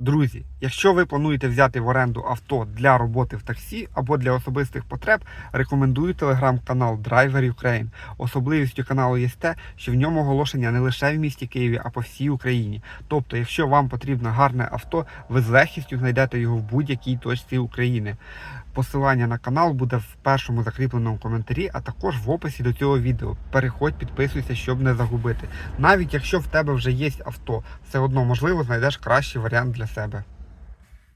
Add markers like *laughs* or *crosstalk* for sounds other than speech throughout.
Друзі, якщо ви плануєте взяти в оренду авто для роботи в таксі або для особистих потреб, рекомендую телеграм-канал Driver Ukraine. Особливістю каналу є те, що в ньому оголошення не лише в місті Києві, а по всій Україні. Тобто, якщо вам потрібно гарне авто, ви з легкістю знайдете його в будь-якій точці України. Посилання на канал буде в першому закріпленому коментарі, а також в описі до цього відео. Переходь, підписуйся, щоб не загубити. Навіть якщо в тебе вже є авто, все одно можливо знайдеш кращий варіант для себе.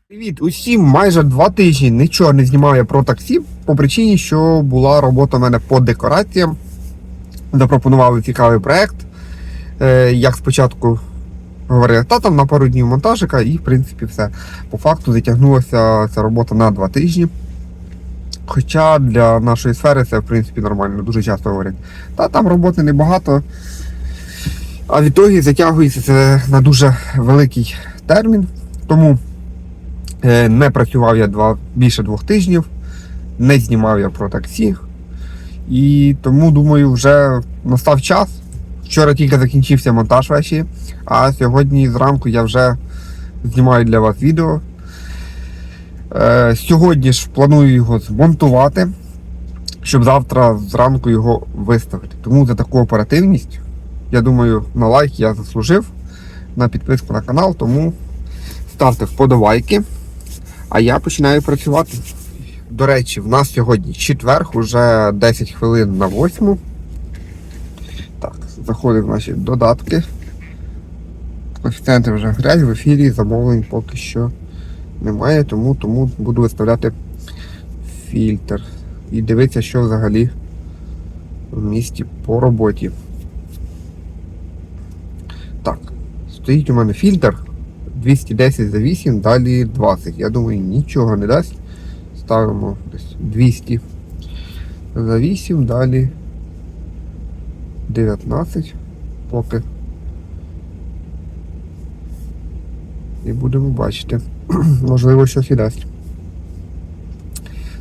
Привіт, усім майже два тижні нічого не знімав я про таксі по причині, що була робота в мене по декораціям. Запропонували цікавий проект. Е, як спочатку говорили, та там на пару днів монтажика, і в принципі все. По факту затягнулася ця робота на два тижні. Хоча для нашої сфери це в принципі нормально, дуже часто говорять. Та там роботи небагато. А в ітогі затягується це на дуже великий термін. Тому е, не працював я два, більше двох тижнів, не знімав я про таксі. І тому, думаю, вже настав час. Вчора тільки закінчився монтаж ввечері, а сьогодні зранку я вже знімаю для вас відео. Е, сьогодні ж планую його змонтувати, щоб завтра зранку його виставити. Тому за таку оперативність, я думаю, на лайк я заслужив, на підписку на канал, тому ставте вподобайки. А я починаю працювати. До речі, в нас сьогодні четверг, уже 10 хвилин на 8. Так, заходимо в наші додатки. Коефіцієнти вже грязь, в ефірі замовлень поки що немає, тому, тому буду виставляти фільтр. І дивитися, що взагалі в місті по роботі. Так, стоїть у мене фільтр 210 за 8, далі 20. Я думаю, нічого не дасть. Ставимо десь 200 за 8, далі 19 поки. І будемо бачити. *clears throat* Можливо, щось і дасть.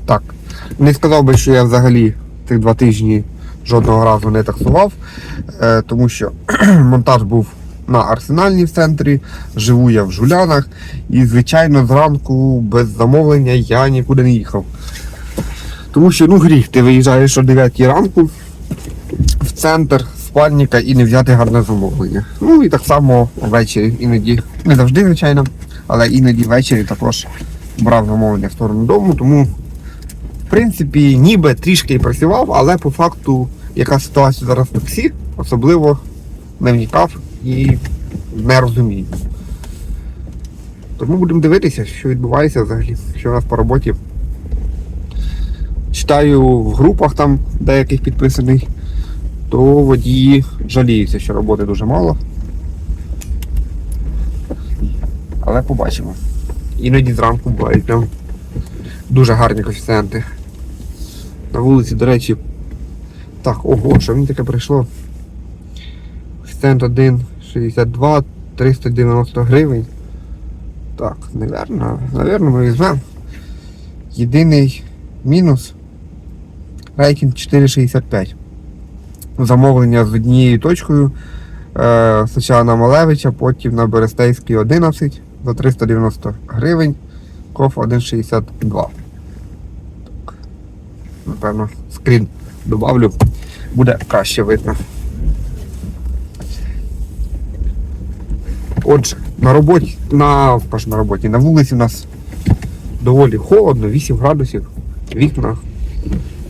Так, не сказав би, що я взагалі цих два тижні жодного разу не таксував, е, тому що *clears throat* монтаж був на арсенальній в центрі, живу я в жулянах, і, звичайно, зранку без замовлення я нікуди не їхав. Тому що ну гріх, ти виїжджаєш о 9 ранку в центр спальника і не взяти гарне замовлення. Ну і так само ввечері іноді, не завжди, звичайно, але іноді ввечері також брав замовлення в сторону дому, тому в принципі ніби трішки і працював, але по факту яка ситуація зараз в таксі, особливо не вникав і не розумію. Тому будемо дивитися, що відбувається взагалі, що у нас по роботі. Читаю в групах там деяких підписаний, то водії жаліються, що роботи дуже мало. Але побачимо. Іноді зранку бувають прям дуже гарні коефіцієнти. На вулиці, до речі, так, ого, що мені таке прийшло? Коефіцієнт 1,62, 390 гривень. Так, навірно, навірно ми візьмемо. Єдиний мінус рейтинг 4,65. Замовлення з однією точкою. Е, спочатку на Малевича, потім на Берестейський 11 за 390 гривень. Коф 1,62. Напевно, скрін добавлю, буде краще видно. Отже, на роботі, на, кажу, на роботі, на вулиці у нас доволі холодно, 8 градусів, вікна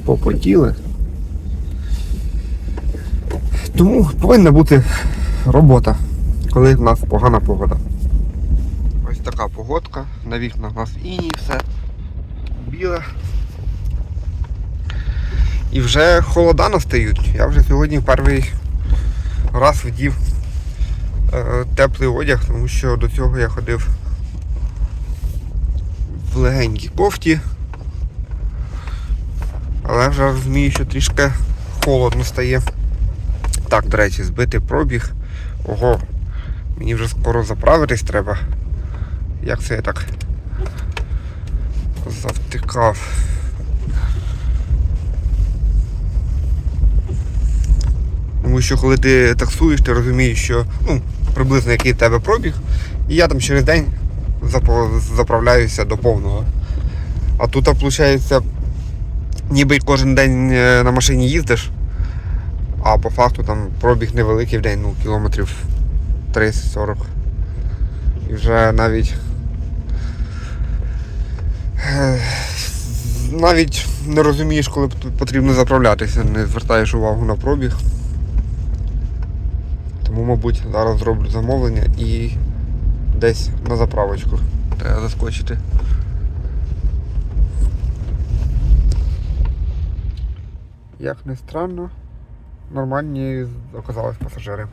попотіли. Тому повинна бути робота, коли в нас погана погода. Ось така погодка, на вікнах у нас іній все біле. І вже холода настають. Я вже сьогодні перший раз вдів теплий одяг, тому що до цього я ходив в легенькій кофті. Але вже розумію, що трішки холодно стає. Так, до речі, збитий пробіг. Ого, мені вже скоро заправитись треба. Як це я так завтикав? Тому що коли ти таксуєш, ти розумієш, що ну, приблизно який в тебе пробіг. І я там через день заправляюся до повного. А тут, виходить, ніби кожен день е, на машині їздиш, а по факту там пробіг невеликий в день, ну, кілометрів 30-40. І вже навіть. е, Навіть не розумієш, коли потрібно заправлятися, не звертаєш увагу на пробіг. Тому, мабуть, зараз зроблю замовлення і десь на заправочку. Треба заскочити. Як не странно, нормальні оказались пасажири.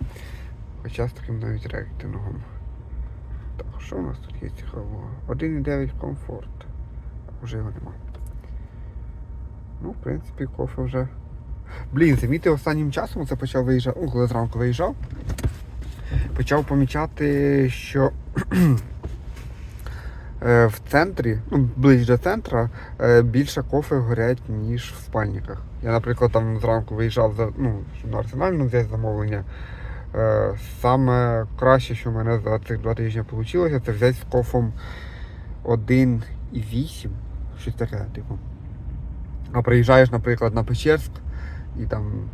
Хоча з таким навіть рейтингом. Так, що у нас тут є цікавого? 1,9 комфорт. А вже його нема. Ну, в принципі, кофе вже. Блін, замітив останнім часом це почав виїжджати. Коли зранку виїжджав. Почав помічати, що *clears throat* е, в центрі, ну, ближче до центра, е, більше кофе горять, ніж в спальниках. Я, наприклад, там зранку виїжджав за, ну, на арсенальну взяти замовлення. Е, Саме краще, що в мене за цих два тижні вийшло, це взяти з кофом 1,8, щось таке, типу. А приїжджаєш, наприклад, на Печерськ і там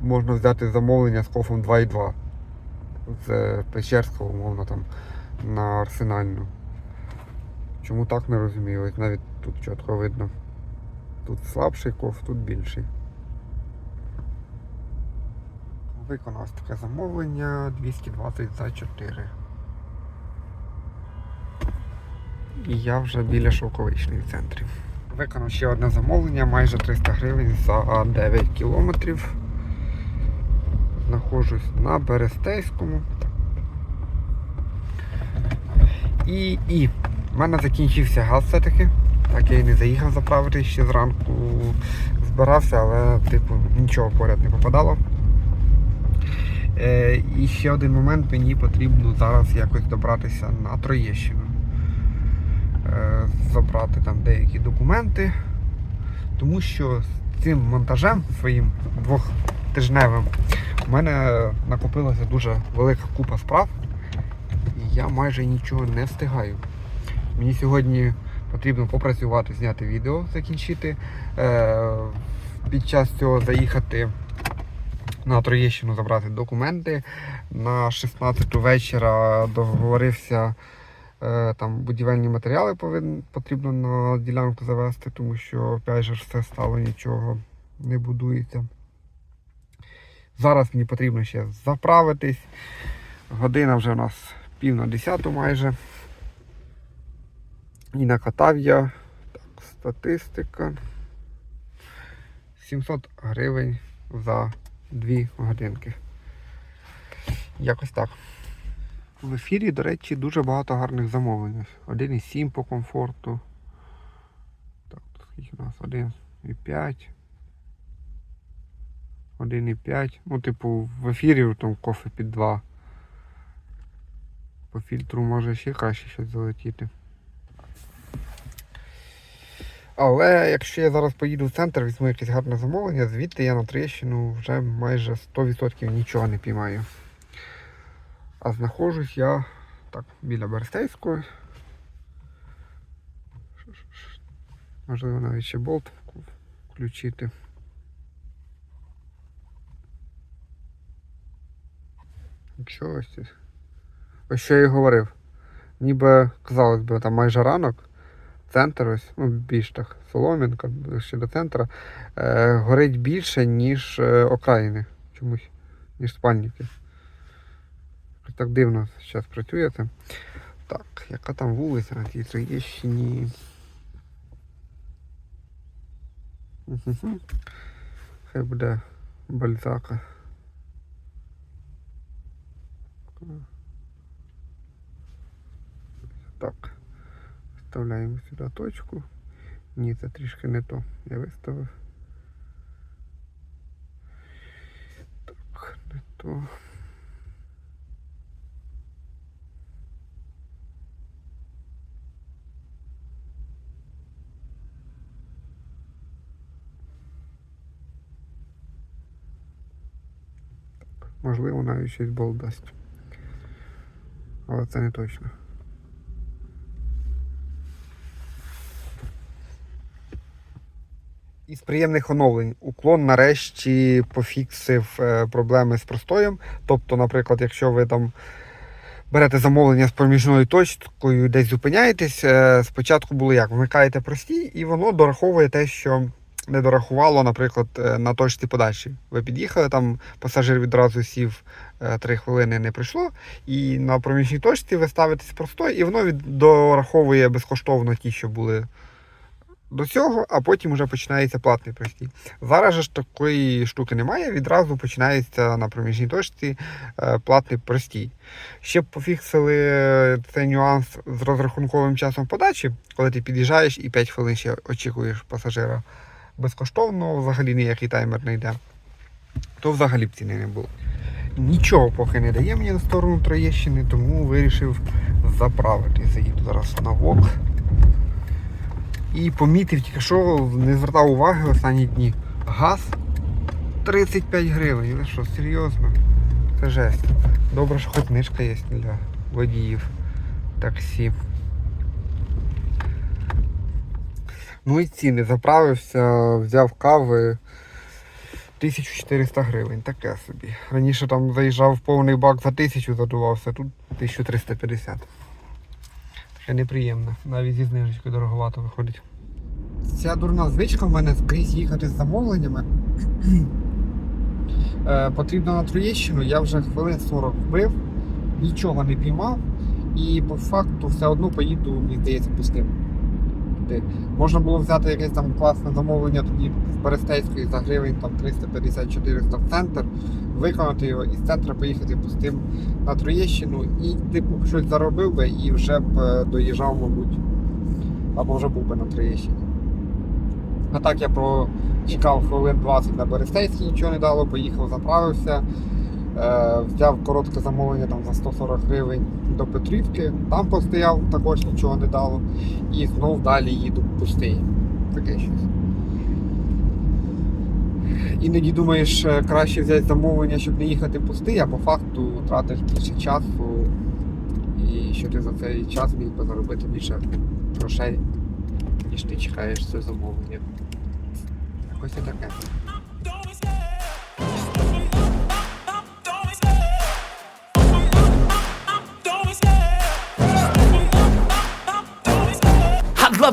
можна взяти замовлення з кофом 2,2. З Печерського, умовно, там на арсенальну. Чому так не розумію? Ось навіть тут чітко видно. Тут слабший коф, тут більший. Виконав таке замовлення 220 за 4. І я вже біля шовковичної в центрі. Виконав ще одне замовлення, майже 300 гривень за 9 кілометрів. Знаходжусь на Берестейському. І, і в мене закінчився газ все-таки. Так я і не заїхав заправити ще зранку. Збирався, але типу нічого поряд не попадало. Е, і ще один момент, мені потрібно зараз якось добратися на Троєщину. Е, забрати там деякі документи. Тому що з цим монтажем своїм двохтижневим у мене накопилася дуже велика купа справ. І я майже нічого не встигаю. Мені сьогодні потрібно попрацювати, зняти відео, закінчити. Е, під час цього заїхати на Троєщину забрати документи. На 16 вечора договорився там будівельні матеріали повин, потрібно на ділянку завести, тому що опять же все стало нічого не будується. Зараз мені потрібно ще заправитись. Година вже у нас пів на 10 майже. І накатав я. Так, статистика. 700 гривень за 2 годинки. Якось так. В ефірі, до речі, дуже багато гарних замовлень. 1,7 по комфорту. Так, скільки у нас? 1,5. 1,5. Ну, типу, в ефірі там кофе під 2. По фільтру може ще краще щось залетіти. Але якщо я зараз поїду в центр, візьму якесь гарне замовлення, звідти я на Трещину вже майже 100% нічого не піймаю. А знаходжусь я так, біля Берестейської. Можливо, навіть ще болт включити. Що ось це? Ось що я і говорив. Ніби, казалось би, там майже ранок. Центр ось, ну більш так, Солом'янка, ще до центра, е, горить більше, ніж е, окраїни чомусь, ніж спальники. Так дивно зараз працює це. Так, яка там вулиця на тій Троєщині? Хай буде Бальзака. Так. Вставляємо сюди точку. Ні, це трішки не то. Я виставив. Так, не то. Можливо, навіть щось бол дасть. Але це не точно. Із приємних оновлень уклон нарешті пофіксив е, проблеми з простоєм. Тобто, наприклад, якщо ви там берете замовлення з проміжною точкою, десь зупиняєтесь, е, спочатку було як? Вмикаєте простій і воно дораховує те, що не дорахувало, наприклад, е, на точці подачі. Ви під'їхали, там пасажир відразу сів 3 хвилини не пройшло, і на проміжній точці ви ставитесь простой, і воно дораховує безкоштовно ті, що були до цього, а потім вже починається платний простій. Зараз ж такої штуки немає, відразу починається на проміжній точці е, платний простій. Ще пофіксили е, цей нюанс з розрахунковим часом подачі, коли ти під'їжджаєш і 5 хвилин ще очікуєш пасажира безкоштовно, взагалі ніякий таймер не йде, то взагалі б ціни не було. Нічого поки не дає мені на сторону Троєщини, тому вирішив заправити. Заїду зараз на ВОК. І помітив тільки що, не звертав уваги останні дні. Газ 35 гривень. Ви що, серйозно? Це жесть. Добре, що хоч книжка є для водіїв таксі. Ну і ціни. Заправився, взяв кави 1400 гривень, таке собі. Раніше там заїжджав повний бак за 1000 задувався, тут 1350. Таке неприємно. Навіть зі знижечкою дороговато виходить. Ця дурна звичка в мене скрізь їхати з замовленнями. е, потрібно на Троєщину, я вже хвилин 40 вбив, нічого не піймав, і по факту все одно поїду, мені здається, пустим. Туди. Можна було взяти якесь там класне замовлення тоді з Берестейської за гривень там 350-400 в центр, виконати його і з центра поїхати пустим на Троєщину і типу щось заробив би і вже б е, доїжджав, мабуть, або вже був би на Троєщині. А так я прочекав хвилин 20 на Берестейській, нічого не дало, поїхав, заправився. Е, взяв коротке замовлення там за 140 гривень до Петрівки, там постояв, також нічого не дало. І знов далі їду пустий. Таке щось. Іноді думаєш, е, краще взяти замовлення, щоб не їхати пустий, а по факту тратиш більше часу, і що ти за цей час міг би заробити більше грошей, ніж ти чекаєш це замовлення. Якось і таке.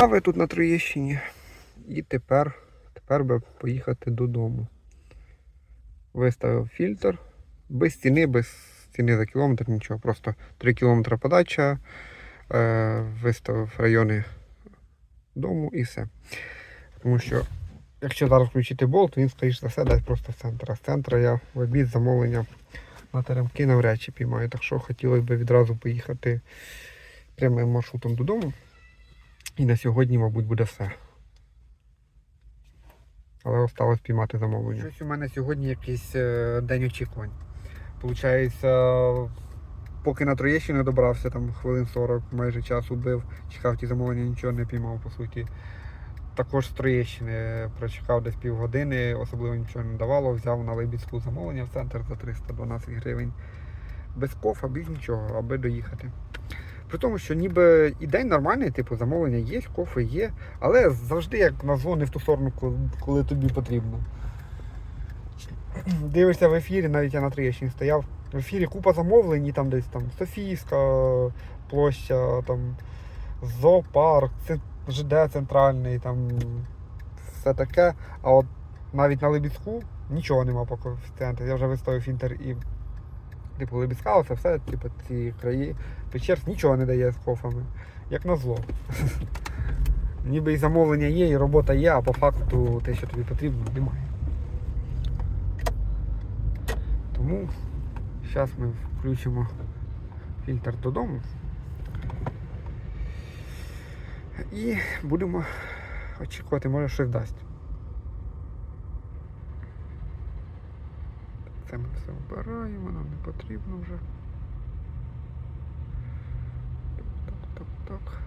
справи тут на Троєщині. І тепер, тепер би поїхати додому. Виставив фільтр. Без ціни, без ціни за кілометр, нічого. Просто 3 кілометри подача. Е, виставив райони дому і все. Тому що, якщо зараз включити болт, він, скоріш за все, дасть просто з центра. З центра я в обід замовлення на теремки навряд чи піймаю. Так що хотілося б відразу поїхати прямим маршрутом додому. І на сьогодні, мабуть, буде все. Але осталось піймати замовлення. Щось у мене сьогодні якийсь е, день очікувань. Получається, поки на Троєщину добрався, там хвилин 40 майже часу бив, чекав ті замовлення, нічого не піймав, по суті. Також з Троєщини прочекав десь півгодини, особливо нічого не давало, взяв на Либідську замовлення в центр за 312 гривень. Без кофа, без нічого, аби доїхати. При тому, що ніби і день нормальний, типу замовлення є, кофе є, але завжди як назло не в ту сторону, коли, тобі потрібно. *clears throat* Дивишся в ефірі, навіть я на Троєщині стояв. В ефірі купа замовлень, і там десь там Софійська площа, там зоопарк, ЖД центральний, там все таке. А от навіть на Либіцьку нічого нема по коефіцієнтах. Я вже виставив інтер і типу Либіцька, все, типу, ці краї. Печерськ нічого не дає з кофами. Як назло. *laughs* ніби і замовлення є, і робота є, а по факту те, що тобі потрібно, немає. Тому зараз ми включимо фільтр додому. І будемо очікувати, може щось дасть. Обираємо, нам не потрібно вже. Так, так, так, так.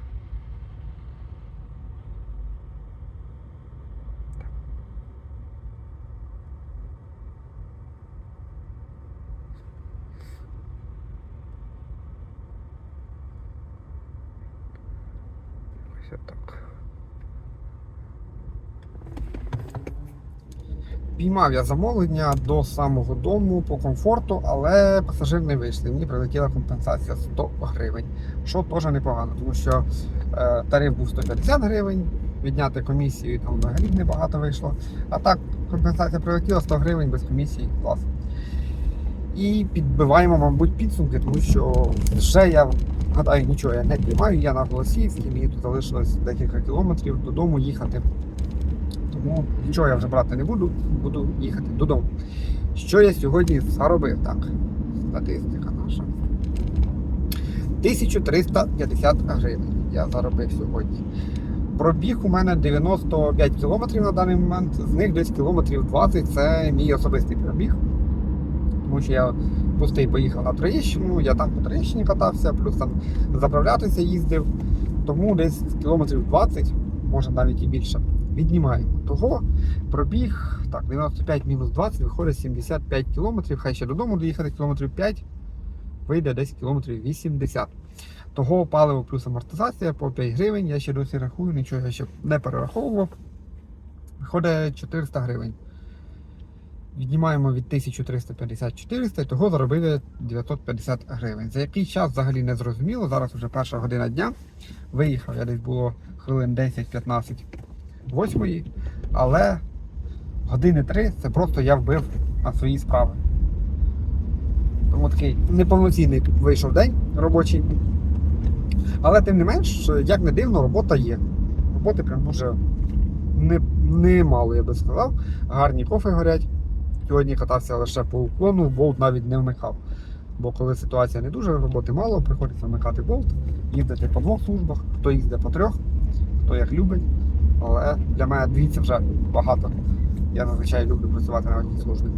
Ось так. Піймав я замовлення до самого дому по комфорту, але пасажир не вийшли. Мені прилетіла компенсація 100 гривень, що теж непогано, тому що е, тариф був 150 гривень, відняти комісію там взагалі небагато вийшло. А так компенсація прилетіла 100 гривень без комісії, клас. І підбиваємо, мабуть, підсумки, тому що вже я гадаю, нічого я не приймаю, я на Голосіївській, мені тут залишилось декілька кілометрів додому їхати. Тому нічого я вже брати не буду, буду їхати додому. Що я сьогодні заробив? Так, статистика наша. 1350 гривень я заробив сьогодні. Пробіг у мене 95 кілометрів на даний момент, з них десь кілометрів 20 це мій особистий пробіг. Тому що я пустий поїхав на Троєщину, я там по Троєщині катався, плюс там заправлятися їздив. Тому десь кілометрів 20, може навіть і більше, віднімаємо. Того пробіг так, 95 мінус 20 виходить 75 кілометрів. Хай ще додому доїхати кілометрів 5, вийде десь кілометрів 80. Того паливо плюс амортизація по 5 гривень. Я ще досі рахую, нічого я ще не перераховував. Виходить 400 гривень. Віднімаємо від 1350 400 і того заробив я 950 гривень. За який час взагалі не зрозуміло. Зараз вже перша година дня. Виїхав я десь було хвилин 10-15 восьмої, але години 3 це просто я вбив на свої справи. Тому такий неповноцінний вийшов день робочий. Але тим не менш, як не дивно, робота є. Роботи прям дуже не, немало, я би сказав. Гарні кофи горять. Сьогодні катався лише по уклону, болт навіть не вмикав. Бо коли ситуація не дуже, роботи мало, приходиться вмикати болт, їздити по двох службах, хто їздить по трьох, хто як любить. Але для мене дві це вже багато. Я зазвичай люблю працювати на одній службі.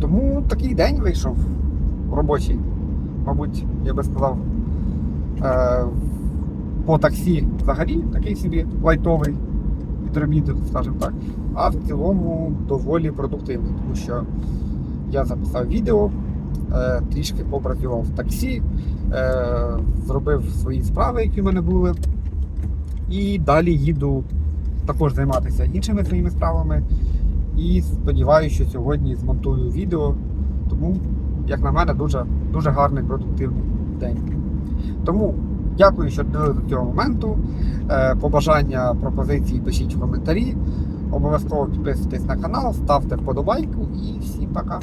Тому такий день вийшов робочий. Мабуть, я би сказав, е, по таксі взагалі такий собі лайтовий підробіток, скажімо так. А в цілому доволі продуктивний, тому що я записав відео, е, трішки попрацював в таксі, е, зробив свої справи, які в мене були. І далі їду також займатися іншими своїми справами. І сподіваюся, що сьогодні змонтую відео. Тому, як на мене, дуже, дуже гарний продуктивний день. Тому дякую, що дивилися до цього моменту. Е, Побажання, пропозиції пишіть в коментарі. Обов'язково підписуйтесь на канал, ставте вподобайку і всім пока.